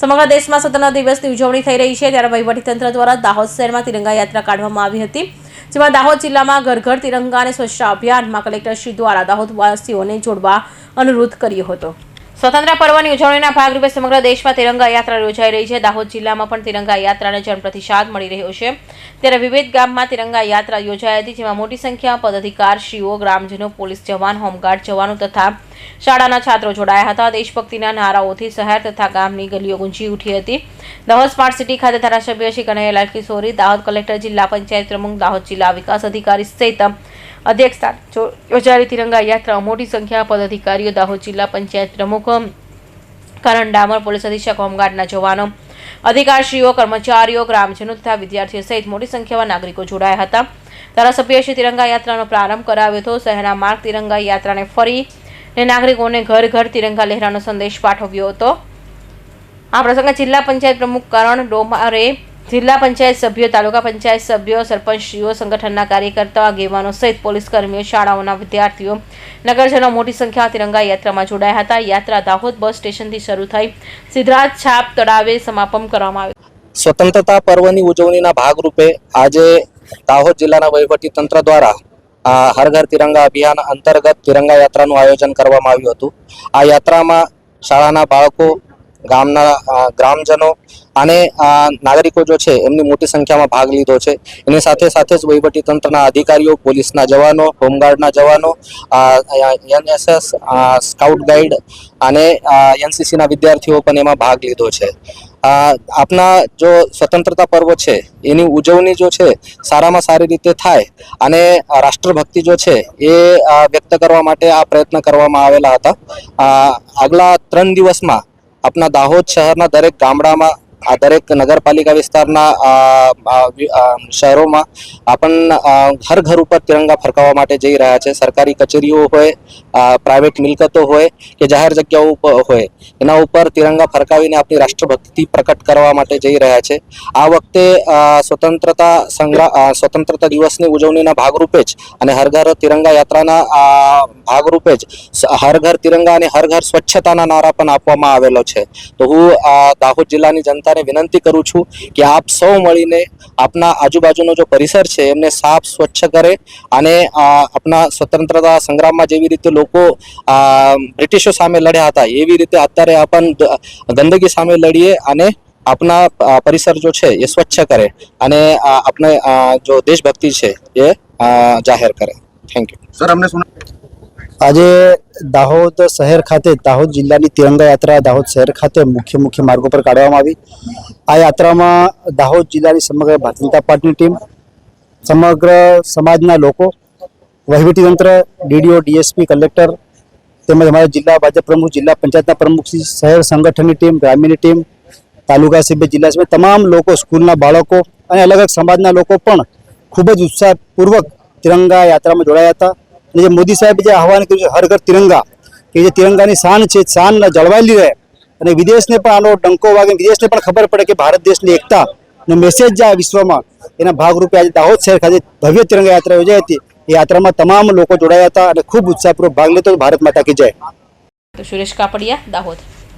સમગ્ર દેશમાં સ્વતંત્રતા દિવસની ઉજવણી થઈ રહી છે. ત્યારે વહીવટીતંત્ર દ્વારા દાહોદ શહેરમાં તિરંગા યાત્રા કાઢવામાં આવી હતી. જેમાં દાહોદ જિલ્લામાં ઘર ઘર તિરંગા અને સ્વચ્છતા અભિયાનમાં કલેક્ટરશ્રી દ્વારા દાહોદવાસીઓને જોડવા અનુરોધ કર્યો હતો. સ્વતંત્ર પર્વની ઉજવણીના ભાગરૂપે સમગ્ર દેશમાં તિરંગા યાત્રા યોજાઈ રહી છે. દાહોદ જિલ્લામાં પણ તિરંગા યાત્રાને જનપ્રતિસાદ મળી રહ્યો છે. ત્યારે વિવિધ ગામમાં તિરંગા યાત્રા યોજાઈ હતી, જેમાં મોટી સંખ્યામાં પદાધિકારશ્રીઓ ગ્રામજનો, પોલીસ જવાન, હોમગાર્ડ જવાનો તથા શાળાના છાત્રો જોડાયા હતા. દેશભક્તિના નારાઓથી શહેર તથા ગામની ગલીઓ ગુંજી ઉઠી હતી. દાહોદ સ્માર્ટ સિટી ખાતે ધારાસભ્ય શ્રી કનૈયાલાલ કિશોરી, દાહોદ કલેક્ટર જિલ્લા પંચાયત પ્રમુખ, દાહોદ જિલ્લા વિકાસ અધિકારી સહિત અધ્યક્ષતા યોજાયેલી તિરંગા યાત્રામાં મોટી સંખ્યામાં પદાધિકારીઓ, દાહોદ જિલ્લા પંચાયત પ્રમુખ, કરણ ડામર, પોલીસ અધિક્ષક, હોમગાર્ડના જવાનો, અધિકારીશ્રીઓ, કર્મચારીઓ, ગ્રામજનો તથા વિદ્યાર્થીઓ સહિત મોટી સંખ્યામાં નાગરિકો જોડાયા હતા. ધારાસભ્ય શ્રી તિરંગા યાત્રાનો પ્રારંભ કરાવ્યો હતો. શહેરના માર્ગ તિરંગા યાત્રાને ફરી ને નાગરિકોને ઘર ઘર તિરંગા લહેરાનો સંદેશ પાઠવ્યો હતો. આ પ્રસંગે જિલ્લા પંચાયત પ્રમુખ કરણ ડોમારે જિલ્લા પંચાયત સભ્યો, તાલુકા પંચાયત સભ્યો, સરપંચશ્રીઓ, સંગઠનના કાર્યકર્તાઓ, આગેવાનો સહિત પોલીસ કર્મીઓ, શાળાઓના વિદ્યાર્થીઓ, નગરજનો મોટી સંખ્યામાં તિરંગા યાત્રામાં જોડાયા હતા. યાત્રા દાહોદ બસ સ્ટેશનથી શરૂ થઈ સિદ્ધરાજ છાપ તળાવે સમાપન કરવામાં આવ્યું. સ્વતંત્રતા પર્વની ઉજવણીના ભાગરૂપે આજે દાહોદ જિલ્લાના વહીવટી તંત્ર દ્વારા આ હર ઘર તિરંગા અભિયાન અંતર્ગત તિરંગા યાત્રાનું આયોજન કરવામાં આવ્યું હતું. આ યાત્રામાં શાળાના બાળકો ગામના ગ્રામજનો અને નાગરિકો જો છે, એમની મોટી સંખ્યામાં ભાગ લીધો છે. એની સાથે સાથે જ વહીવટી તંત્રના અધિકારીઓ, પોલીસના જવાનો, હોમગાર્ડના જવાનો એનએસએસ સ્કાઉટ ગાઈડ અને એનસીસીના વિદ્યાર્થીઓ પણ એમાં ભાગ લીધો છે. આપના જો સ્વતંત્રતા પર્વ છે, એની ઉજવણી જો છે, સારામાં સારી રીતે થાય અને રાષ્ટ્રભક્તિ જો છે, એ વ્યક્ત કરવા માટે આ પ્રયત્ન કરવામાં આવેલા હતા. આગલા ત્રણ દિવસમાં આપણા દાહોદ શહેરના દરેક ગામડામાં, આ દરેક નગરપાલિકા વિસ્તારના શહેરોમાં આપણ ઘર ઘર ઉપર તિરંગા ફરકાવવા માટે જઈ રહ્યા છે. સરકારી કચેરીઓ હોય પ્રાઇવેટ મિલકતો હોય કે જાહેર જગ્યાઓ હોય, એના ઉપર તિરંગા ફરકાવીને આપણી રાષ્ટ્રભક્તિ પ્રકટ કરવા માટે જઈ રહ્યા છે. આ વખતે સ્વતંત્રતા સંગ્રામ સ્વતંત્રતા દિવસની ઉજવણીના ભાગરૂપે જ અને હર ઘર તિરંગા યાત્રાના ભાગરૂપે જ હર ઘર તિરંગા અને હર ઘર સ્વચ્છતાના નારા પણ આપવામાં આવેલો છે. તો હું આ દાહોદ જિલ્લાની જનતાને વિનંતી કરું છું કે આપ સૌ મળીને આપના આજુબાજુનો જો પરિસર છે, એમને સાફ સ્વચ્છ કરે અને આપના સ્વતંત્રતા સંગ્રામમાં જેવી રીતે લોકો બ્રિટિશો સામે લડ્યા હતા, એવી રીતે અત્યારે આપણ ગંદકી સામે લડીએ અને આપના પરિસર જો છે, એ સ્વચ્છ કરે અને આપણે જો દેશભક્તિ છે, એ જાહેર કરે. Thank you. સર, અમને આજે દાહોદ શહેર ખાતે, દાહોદ જિલ્લાની તિરંગા યાત્રા દાહોદ શહેર ખાતે મુખ્ય મુખ્ય માર્ગો પર કાઢવામાં આવી. આ યાત્રામાં દાહોદ જિલ્લાની સમગ્ર ભારતીય જનતા પાર્ટીની ટીમ, સમગ્ર સમાજના લોકો વહીવટીતંત્ર ડીડીઓ, ડીએસપી, કલેક્ટર તેમજ અમારા જિલ્લા ભાજપ પ્રમુખ, જિલ્લા પંચાયતના પ્રમુખ શહેર સંગઠનની ટીમ ગ્રામ્યની ટીમ, તાલુકા સભ્ય, જિલ્લા સભ્ય, તમામ લોકો, સ્કૂલના બાળકો અને અલગ અલગ સમાજના લોકો પણ ખૂબ જ ઉત્સાહપૂર્વક તિરંગા યાત્રામાં જોડાયા હતા. અને જે મોદી સાહેબે જે આહવાન કર્યું છે, હર ઘર તિરંગા, કે જે તિરંગાની શાન છે શાન જળવાયેલી રહે અને વિદેશને પણ આનો ડંકો વાગે, વિદેશને પણ ખબર પડે કે ભારત દેશની એકતા નો મેસેજ જાય વિશ્વમાં એના ભાગરૂપે આજે દાહોદ શહેર ખાતે ભવ્ય તિરંગા યાત્રા યોજાઈ હતી. એ યાત્રામાં તમામ લોકો જોડાયા હતા અને ખૂબ ઉત્સાહપૂર્વક ભાગ લેતો ભારત માતા કી જય. સુરેશ કાપડિયા, દાહોદ.